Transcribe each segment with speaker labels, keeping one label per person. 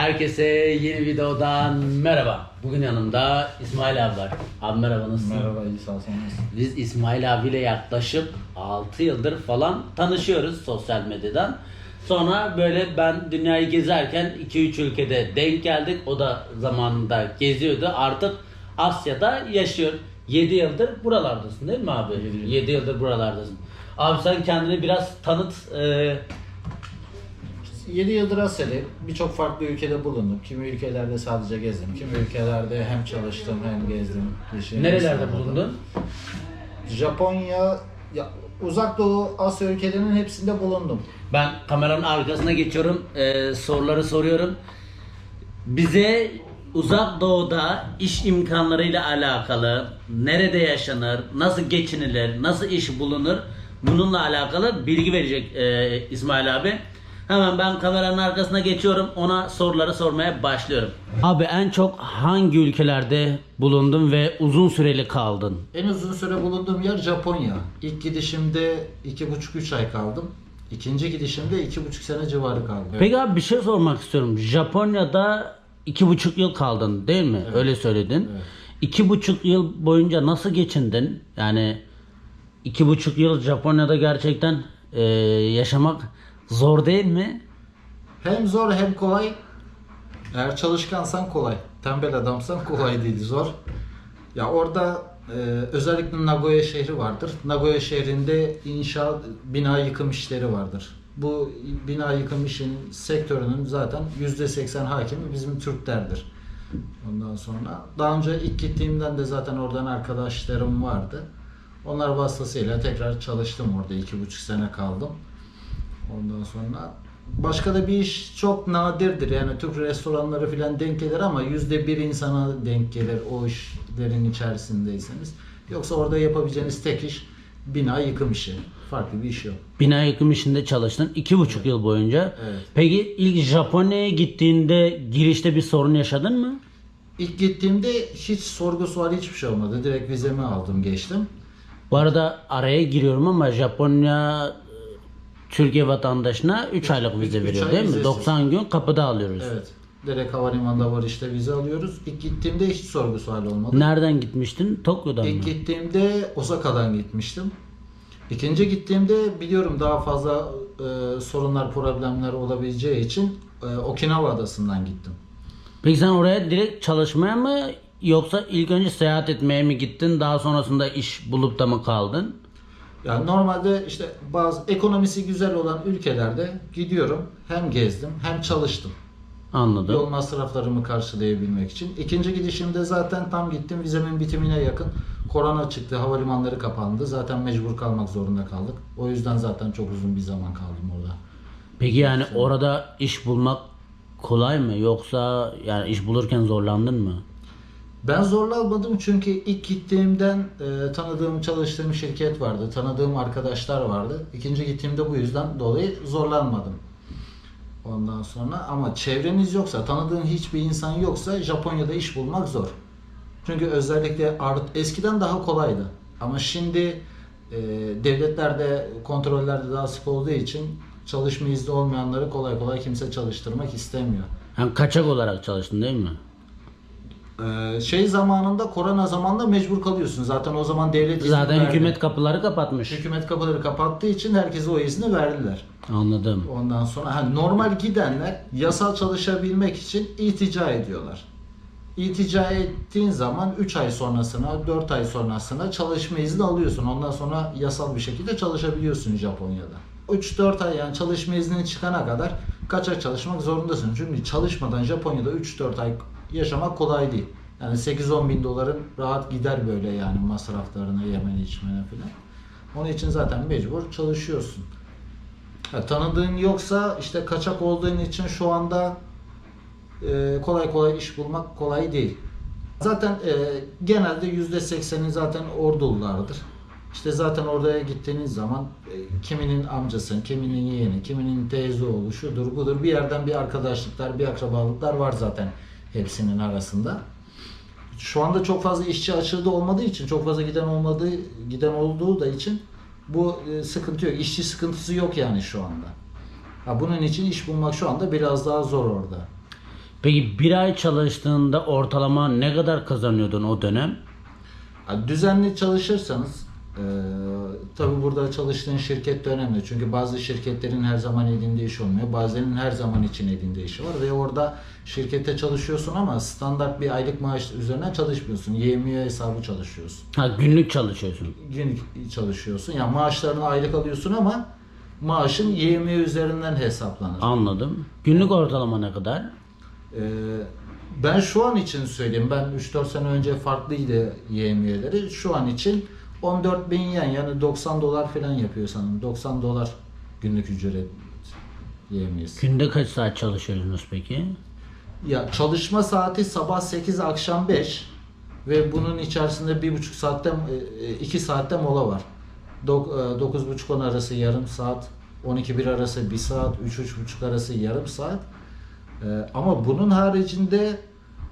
Speaker 1: Herkese yeni videodan merhaba. Bugün yanımda İsmail abi var. Abi merhaba nasılsın?
Speaker 2: Merhaba iyi sağ ol, sen nasılsın?
Speaker 1: Biz İsmail abiyle yaklaşık 6 yıldır falan tanışıyoruz sosyal medyadan. Sonra böyle ben dünyayı gezerken 2-3 ülkede denk geldik. O da zamanında geziyordu. Artık Asya'da yaşıyor. 7 yıldır buralardasın değil mi abi?
Speaker 2: Yedi yıl.
Speaker 1: 7 yıldır buralardasın. Abi sen kendini biraz tanıt. Ee,
Speaker 2: 7 yıldır Asya'dayım. Birçok farklı ülkede bulundum. Kimi ülkelerde sadece gezdim. Kimi ülkelerde hem çalıştım hem gezdim. Yaşayan
Speaker 1: nerelerde bulundun?
Speaker 2: Japonya, ya, uzak doğu Asya ülkelerinin hepsinde bulundum.
Speaker 1: Ben kameranın arkasına geçiyorum. Ee, soruları soruyorum. Bize uzak doğuda iş imkanlarıyla alakalı nerede yaşanır, nasıl geçinilir, nasıl iş bulunur bununla alakalı bilgi verecek e, İsmail abi. Hemen ben kameranın arkasına geçiyorum. Ona soruları sormaya başlıyorum. Abi en çok hangi ülkelerde bulundun ve uzun süreli kaldın?
Speaker 2: En uzun süre bulunduğum yer Japonya. İlk gidişimde 2,5-3 ay kaldım. İkinci gidişimde 2,5 sene civarı kaldım.
Speaker 1: Peki abi bir şey sormak istiyorum. Japonya'da iki buçuk yıl kaldın değil mi? Öyle söyledin. İki buçuk yıl boyunca nasıl geçindin? Yani iki buçuk yıl Japonya'da gerçekten e, yaşamak zor değil mi?
Speaker 2: Hem zor hem kolay. Eğer çalışkansan kolay. Tembel adamsan kolay değil zor. Ya orada e, özellikle Nagoya şehri vardır. Nagoya şehrinde inşaat, bina yıkım işleri vardır. Bu bina yıkım işinin sektörünün zaten %80 hakimi bizim Türklerdir. Ondan sonra daha önce ilk gittiğimden de zaten oradan arkadaşlarım vardı. Onlar vasıtasıyla tekrar çalıştım orada iki buçuk sene kaldım. Ondan sonra başka da bir iş çok nadirdir. Yani Türk restoranları falan denk gelir ama yüzde bir insana denk gelir o işlerin içerisindeyseniz. Yoksa orada yapabileceğiniz tek iş bina yıkım işi. Farklı bir iş yok.
Speaker 1: Bina yıkım işinde çalıştın iki buçuk yıl boyunca.
Speaker 2: Evet.
Speaker 1: Peki ilk Japonya'ya gittiğinde girişte bir sorun yaşadın mı?
Speaker 2: İlk gittiğimde hiç sorgu sual hiçbir şey olmadı. Direkt vizemi aldım geçtim.
Speaker 1: Bu arada araya giriyorum ama Japonya Türkiye vatandaşına 3 aylık vize
Speaker 2: üç
Speaker 1: veriyor
Speaker 2: ay
Speaker 1: değil mi?
Speaker 2: vizesiz.
Speaker 1: 90 gün kapıda alıyoruz.
Speaker 2: Evet. Direkt havalimanında var işte vize alıyoruz. İlk gittiğimde hiç sorgu sual olmadı.
Speaker 1: Nereden gitmiştin? Tokyo'dan mı?
Speaker 2: İlk gittiğimde Osaka'dan gitmiştim. İkinci gittiğimde biliyorum daha fazla e, sorunlar, problemler olabileceği için e, Okinawa adasından gittim.
Speaker 1: Peki sen oraya direkt çalışmaya mı yoksa ilk önce seyahat etmeye mi gittin? Daha sonrasında iş bulup da mı kaldın?
Speaker 2: Yani normalde işte bazı ekonomisi güzel olan ülkelerde gidiyorum. Hem gezdim hem çalıştım.
Speaker 1: Anladım.
Speaker 2: Yol masraflarımı karşılayabilmek için. İkinci gidişimde zaten tam gittim vizemin bitimine yakın. Korona çıktı, havalimanları kapandı. Zaten mecbur kalmak zorunda kaldık. O yüzden zaten çok uzun bir zaman kaldım orada.
Speaker 1: Peki yani orada iş bulmak kolay mı yoksa yani iş bulurken zorlandın mı?
Speaker 2: Ben zorlanmadım çünkü ilk gittiğimden e, tanıdığım, çalıştığım şirket vardı. Tanıdığım arkadaşlar vardı. İkinci gittiğimde bu yüzden dolayı zorlanmadım. Ondan sonra ama çevreniz yoksa, tanıdığın hiçbir insan yoksa Japonya'da iş bulmak zor. Çünkü özellikle art, eskiden daha kolaydı. Ama şimdi e, devletlerde, kontrollerde daha sık olduğu için çalışma izni olmayanları kolay kolay kimse çalıştırmak istemiyor.
Speaker 1: Yani kaçak olarak çalıştın değil mi?
Speaker 2: Ee, şey zamanında korona zamanında mecbur kalıyorsun. Zaten o zaman devlet izni
Speaker 1: Zaten
Speaker 2: verdi.
Speaker 1: hükümet kapıları kapatmış.
Speaker 2: hükümet kapıları kapattığı için herkese o izni verdiler.
Speaker 1: Anladım.
Speaker 2: Ondan sonra hani normal gidenler yasal çalışabilmek için iltica ediyorlar. İltica ettiğin zaman 3 ay sonrasına, 4 ay sonrasına çalışma izni alıyorsun. Ondan sonra yasal bir şekilde çalışabiliyorsun Japonya'da. 3-4 ay yani çalışma izni çıkana kadar kaçak çalışmak zorundasın. Çünkü çalışmadan Japonya'da 3-4 ay yaşamak kolay değil. Yani 8-10 bin doların rahat gider böyle yani masraflarına, yemene içmene falan. Onun için zaten mecbur çalışıyorsun. Ha, tanıdığın yoksa işte kaçak olduğun için şu anda e, kolay kolay iş bulmak kolay değil. Zaten e, genelde %80'i zaten ordululardır. İşte zaten oraya gittiğiniz zaman e, kiminin amcası, kiminin yeğeni, kiminin teyze oğlu şudur budur bir yerden bir arkadaşlıklar, bir akrabalıklar var zaten hepsinin arasında. Şu anda çok fazla işçi açığı olmadığı için, çok fazla giden olmadığı, giden olduğu da için bu e, sıkıntı yok. İşçi sıkıntısı yok yani şu anda. Ha, bunun için iş bulmak şu anda biraz daha zor orada.
Speaker 1: Peki bir ay çalıştığında ortalama ne kadar kazanıyordun o dönem?
Speaker 2: Yani düzenli çalışırsanız e, tabi burada çalıştığın şirket de önemli. Çünkü bazı şirketlerin her zaman elinde iş olmuyor. Bazılarının her zaman için elinde işi var ve orada şirkette çalışıyorsun ama standart bir aylık maaş üzerinden çalışmıyorsun. YMİ hesabı çalışıyorsun.
Speaker 1: Ha günlük çalışıyorsun.
Speaker 2: Günlük çalışıyorsun. Yani maaşlarını aylık alıyorsun ama maaşın YMİ üzerinden hesaplanır.
Speaker 1: Anladım. Günlük ortalama ne kadar?
Speaker 2: Ee, ben şu an için söyleyeyim. Ben 3-4 sene önce farklıydı YMY'leri. Şu an için 14 bin yen yani 90 dolar falan yapıyor sanırım. 90 dolar günlük ücret YMY'si.
Speaker 1: Günde kaç saat çalışıyorsunuz peki?
Speaker 2: Ya çalışma saati sabah 8 akşam 5 ve bunun içerisinde bir buçuk saatte 2 saatte mola var. E, 9.30-10 arası yarım saat, 12-1 arası 1 saat, 3-3.30 arası yarım saat. E, Ama bunun haricinde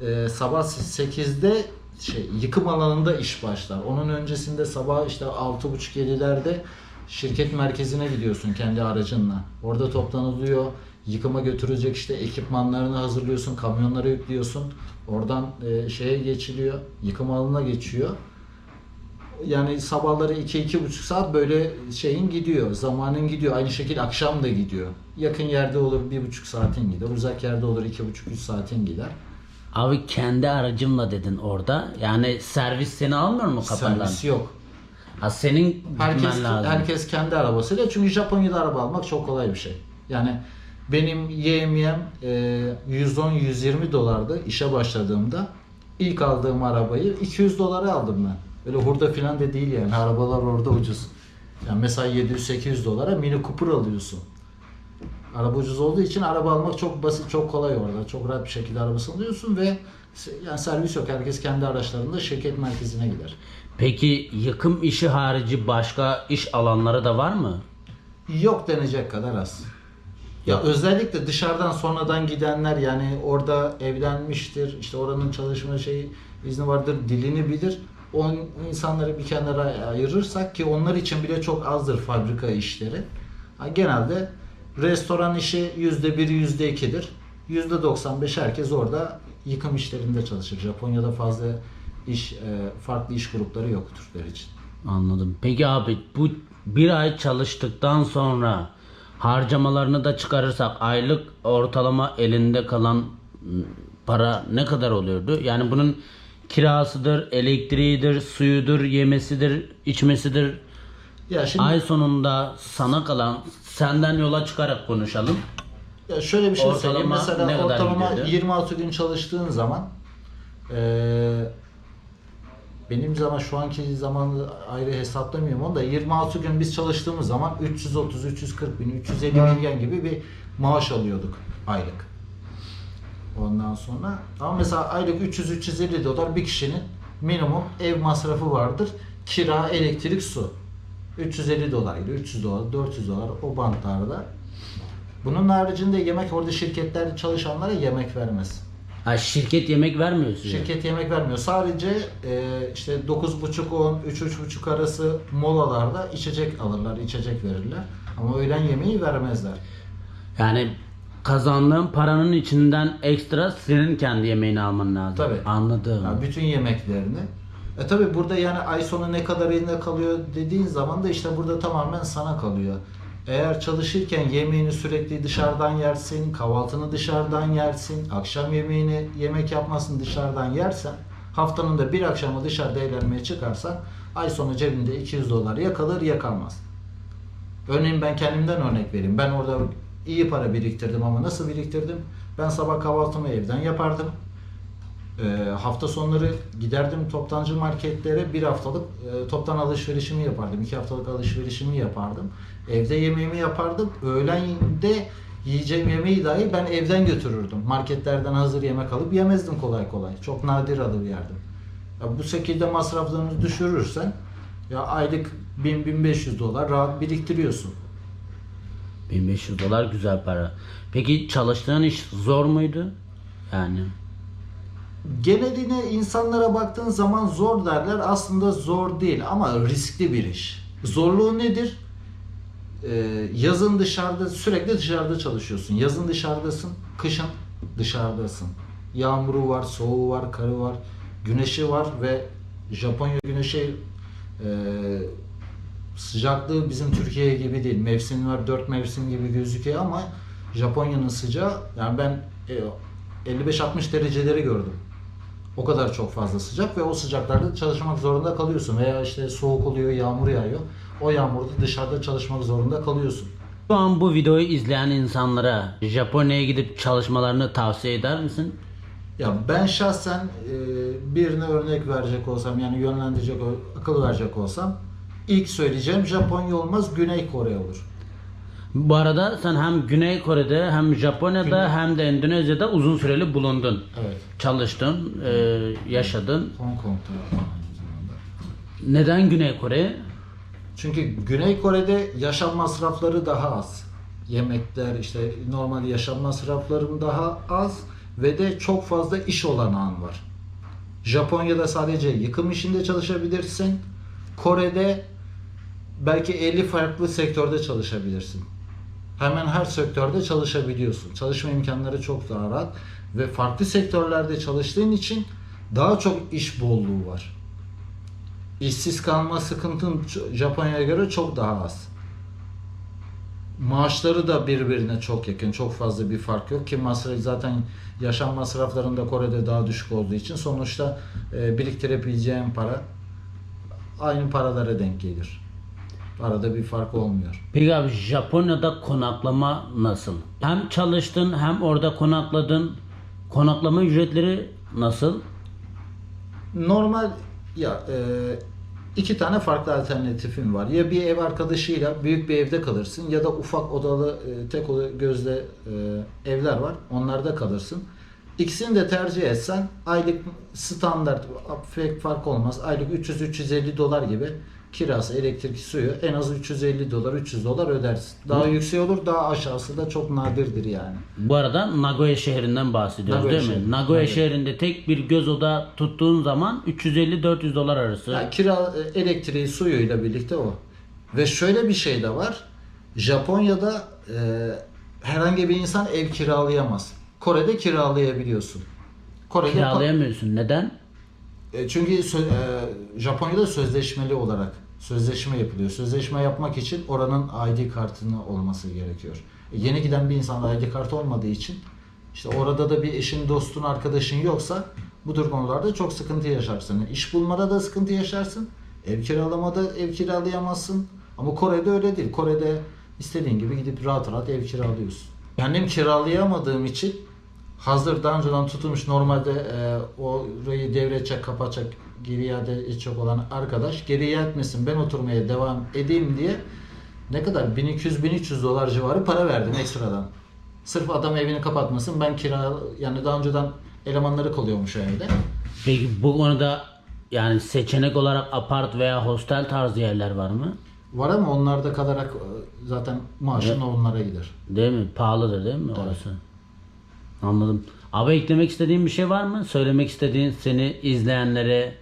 Speaker 2: e, sabah 8'de şey yıkım alanında iş başlar. Onun öncesinde sabah işte 6.30-7'lerde şirket merkezine gidiyorsun kendi aracınla. Orada toplanılıyor. Yıkıma götürecek işte ekipmanlarını hazırlıyorsun, kamyonlara yüklüyorsun. Oradan e, şeye geçiliyor, yıkım alanına geçiyor. Yani sabahları 2-2,5 saat böyle şeyin gidiyor, zamanın gidiyor. Aynı şekilde akşam da gidiyor. Yakın yerde olur 1,5 saatin gider, uzak yerde olur 2,5-3 saatin gider.
Speaker 1: Abi kendi aracımla dedin orada. Yani servis seni almıyor mu kapandan?
Speaker 2: Servis yok.
Speaker 1: Ha senin
Speaker 2: Herkes
Speaker 1: gitmen lazım.
Speaker 2: herkes kendi arabasıyla. Çünkü Japonya'da araba almak çok kolay bir şey. Yani benim yeğmiyem e, 110-120 dolardı işe başladığımda. İlk aldığım arabayı 200 dolara aldım ben. Öyle hurda falan da değil yani. Arabalar orada ucuz. Yani mesela 700-800 dolara Mini Cooper alıyorsun. Araba ucuz olduğu için araba almak çok basit, çok kolay orada. Çok rahat bir şekilde arabasını alıyorsun ve yani servis yok. Herkes kendi araçlarında şirket merkezine gider.
Speaker 1: Peki yıkım işi harici başka iş alanları da var mı?
Speaker 2: Yok denecek kadar az. Ya özellikle dışarıdan sonradan gidenler yani orada evlenmiştir, işte oranın çalışma şeyi izni vardır, dilini bilir. O insanları bir kenara ayırırsak ki onlar için bile çok azdır fabrika işleri. Genelde restoran işi yüzde bir, yüzde ikidir. Yüzde 95 herkes orada yıkım işlerinde çalışır. Japonya'da fazla iş, e, farklı iş grupları yok Türkler için.
Speaker 1: Anladım. Peki abi bu bir ay çalıştıktan sonra harcamalarını da çıkarırsak aylık ortalama elinde kalan para ne kadar oluyordu? Yani bunun kirasıdır, elektriğidir, suyudur, yemesidir, içmesidir.
Speaker 2: Ya şimdi
Speaker 1: Ay sonunda sana kalan senden yola çıkarak konuşalım.
Speaker 2: Ya şöyle bir şey
Speaker 1: Ortalama
Speaker 2: söyleyeyim.
Speaker 1: ne
Speaker 2: Mesela
Speaker 1: kadar
Speaker 2: ortalama
Speaker 1: gidiyordu?
Speaker 2: 26 gün çalıştığın zaman eee, benim zaman şu anki zamanı ayrı hesaplamıyorum onu da 26 gün biz çalıştığımız zaman 330 340 bin 350 bin yen gibi bir maaş alıyorduk aylık. Ondan sonra ama mesela aylık 300 350 dolar bir kişinin minimum ev masrafı vardır. Kira, elektrik, su. 350 dolar gibi 300 dolar, 400 dolar o bantlarda. Bunun haricinde yemek orada şirketler çalışanlara yemek vermez.
Speaker 1: Ha şirket yemek vermiyor size.
Speaker 2: Şirket yemek vermiyor. Sadece e, işte 9.30-10, 3-3.30 arası molalarda içecek alırlar, içecek verirler. Ama öğlen yemeği vermezler.
Speaker 1: Yani kazandığın paranın içinden ekstra senin kendi yemeğini alman lazım.
Speaker 2: Tabii.
Speaker 1: Anladım.
Speaker 2: Yani bütün yemeklerini. E tabi burada yani ay sonu ne kadar elinde kalıyor dediğin zaman da işte burada tamamen sana kalıyor. Eğer çalışırken yemeğini sürekli dışarıdan yersin, kahvaltını dışarıdan yersin, akşam yemeğini yemek yapmasın dışarıdan yersen, haftanın da bir akşamı dışarıda eğlenmeye çıkarsan ay sonu cebinde 200 dolar ya kalır ya kalmaz. Örneğin ben kendimden örnek vereyim. Ben orada iyi para biriktirdim ama nasıl biriktirdim? Ben sabah kahvaltımı evden yapardım. Ee, hafta sonları giderdim toptancı marketlere bir haftalık e, toptan alışverişimi yapardım. iki haftalık alışverişimi yapardım. Evde yemeğimi yapardım. Öğlende yiyeceğim yemeği dahi ben evden götürürdüm. Marketlerden hazır yemek alıp yemezdim kolay kolay. Çok nadir alıp yerdim. Ya bu şekilde masraflarını düşürürsen ya aylık 1000-1500 dolar rahat biriktiriyorsun.
Speaker 1: 1500 dolar güzel para. Peki çalıştığın iş zor muydu? Yani
Speaker 2: Geneline insanlara baktığın zaman zor derler. Aslında zor değil ama riskli bir iş. Zorluğu nedir? Ee, yazın dışarıda sürekli dışarıda çalışıyorsun. Yazın dışarıdasın, kışın dışarıdasın. Yağmuru var, soğuğu var, karı var, güneşi var ve Japonya güneşi e, sıcaklığı bizim Türkiye gibi değil. Mevsim var, dört mevsim gibi gözüküyor ama Japonya'nın sıcağı yani ben e, 55-60 dereceleri gördüm. O kadar çok fazla sıcak ve o sıcaklarda çalışmak zorunda kalıyorsun veya işte soğuk oluyor, yağmur yağıyor. O yağmurda dışarıda çalışmak zorunda kalıyorsun.
Speaker 1: Şu an bu videoyu izleyen insanlara Japonya'ya gidip çalışmalarını tavsiye eder misin?
Speaker 2: Ya ben şahsen e, birine örnek verecek olsam yani yönlendirecek, akıl verecek olsam ilk söyleyeceğim Japonya olmaz Güney Kore olur.
Speaker 1: Bu arada sen hem Güney Kore'de hem Japonya'da
Speaker 2: Güney-
Speaker 1: hem de Endonezya'da uzun süreli bulundun.
Speaker 2: Evet.
Speaker 1: Çalıştın, e, yaşadın.
Speaker 2: Hong Kong'da aynı zamanda.
Speaker 1: Neden Güney Kore?
Speaker 2: Çünkü Güney Kore'de yaşam masrafları daha az. Yemekler işte normal yaşam masraflarım daha az ve de çok fazla iş olanağın var. Japonya'da sadece yıkım işinde çalışabilirsin. Kore'de belki 50 farklı sektörde çalışabilirsin. Hemen her sektörde çalışabiliyorsun. Çalışma imkanları çok daha rahat ve farklı sektörlerde çalıştığın için daha çok iş bolluğu var. İşsiz kalma sıkıntın Japonya'ya göre çok daha az. Maaşları da birbirine çok yakın. Çok fazla bir fark yok ki masraf zaten yaşam masraflarında Kore'de daha düşük olduğu için sonuçta e, biriktirebileceğin para aynı paralara denk gelir. Arada bir fark olmuyor.
Speaker 1: Peki abi Japonya'da konaklama nasıl? Hem çalıştın hem orada konakladın. Konaklama ücretleri nasıl?
Speaker 2: Normal ya e, iki tane farklı alternatifim var. Ya bir ev arkadaşıyla büyük bir evde kalırsın ya da ufak odalı e, tek oda gözle e, evler var. Onlarda kalırsın. İkisini de tercih etsen aylık standart pek fark olmaz. Aylık 300-350 dolar gibi kirası, elektrik, suyu en az 350 dolar, 300 dolar ödersin. Daha yüksek olur, daha aşağısı da çok nadirdir yani.
Speaker 1: Bu arada Nagoya şehrinden bahsediyoruz
Speaker 2: Nagoya
Speaker 1: değil mi?
Speaker 2: şehri,
Speaker 1: Nagoya
Speaker 2: Nagoya.
Speaker 1: şehrinde tek bir göz oda tuttuğun zaman 350-400 dolar arası.
Speaker 2: Yani kira e, elektriği suyuyla birlikte o. Ve şöyle bir şey de var. Japonya'da e, herhangi bir insan ev kiralayamaz. Kore'de kiralayabiliyorsun. Kore'de
Speaker 1: Kiralayamıyorsun. Neden?
Speaker 2: e, çünkü sö- e, Japonya'da sözleşmeli olarak sözleşme yapılıyor. Sözleşme yapmak için oranın ID kartının olması gerekiyor. E, yeni giden bir insanda ID kartı olmadığı için işte orada da bir eşin, dostun, arkadaşın yoksa bu tür konularda çok sıkıntı yaşarsın. Yani iş bulmada da sıkıntı yaşarsın. Ev kiralamada ev kiralayamazsın. Ama Kore'de öyle değil. Kore'de istediğin gibi gidip rahat rahat ev kiralıyorsun. Kendim kiralayamadığım için hazır daha önceden tutulmuş normalde e, orayı devredecek, kapatacak, geri iade edecek olan arkadaş geri iade etmesin ben oturmaya devam edeyim diye ne kadar 1200-1300 dolar civarı para verdim ekstradan. Sırf adam evini kapatmasın ben kira yani daha önceden elemanları kalıyormuş evde.
Speaker 1: Peki bu konuda yani seçenek olarak apart veya hostel tarzı yerler var mı?
Speaker 2: Var ama onlarda kalarak e, zaten maaşın onlara gider.
Speaker 1: Değil mi? Pahalıdır değil mi orası? Anladım. Abi eklemek istediğin bir şey var mı? Söylemek istediğin seni izleyenlere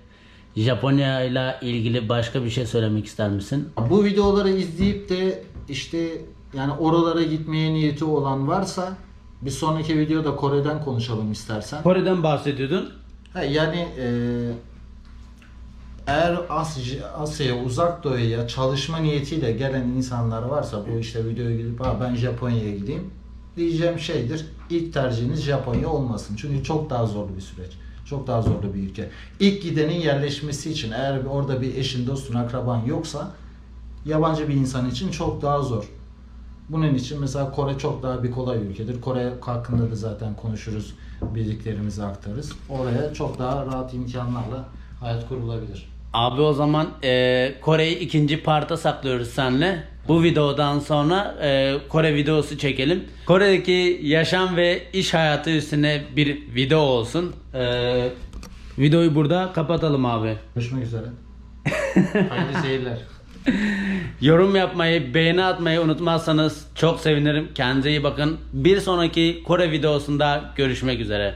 Speaker 1: Japonya ile ilgili başka bir şey söylemek ister misin?
Speaker 2: Bu videoları izleyip de işte yani oralara gitmeye niyeti olan varsa bir sonraki videoda Kore'den konuşalım istersen.
Speaker 1: Kore'den bahsediyordun.
Speaker 2: Ha, yani e, eğer Asya, Asya'ya, uzak doğuya çalışma niyetiyle gelen insanlar varsa bu işte videoya gidip ha ben Japonya'ya gideyim diyeceğim şeydir. İlk tercihiniz Japonya olmasın. Çünkü çok daha zorlu bir süreç. Çok daha zorlu bir ülke. İlk gidenin yerleşmesi için eğer orada bir eşin, dostun, akraban yoksa yabancı bir insan için çok daha zor. Bunun için mesela Kore çok daha bir kolay ülkedir. Kore hakkında da zaten konuşuruz, bildiklerimizi aktarırız. Oraya çok daha rahat imkanlarla hayat kurulabilir.
Speaker 1: Abi o zaman e, Kore'yi ikinci parta saklıyoruz senle. Bu videodan sonra e, Kore videosu çekelim. Kore'deki yaşam ve iş hayatı üstüne bir video olsun. E, videoyu burada kapatalım abi.
Speaker 2: Görüşmek üzere. Hayırlı seyirler.
Speaker 1: Yorum yapmayı, beğeni atmayı unutmazsanız çok sevinirim. Kendinize iyi bakın. Bir sonraki Kore videosunda görüşmek üzere.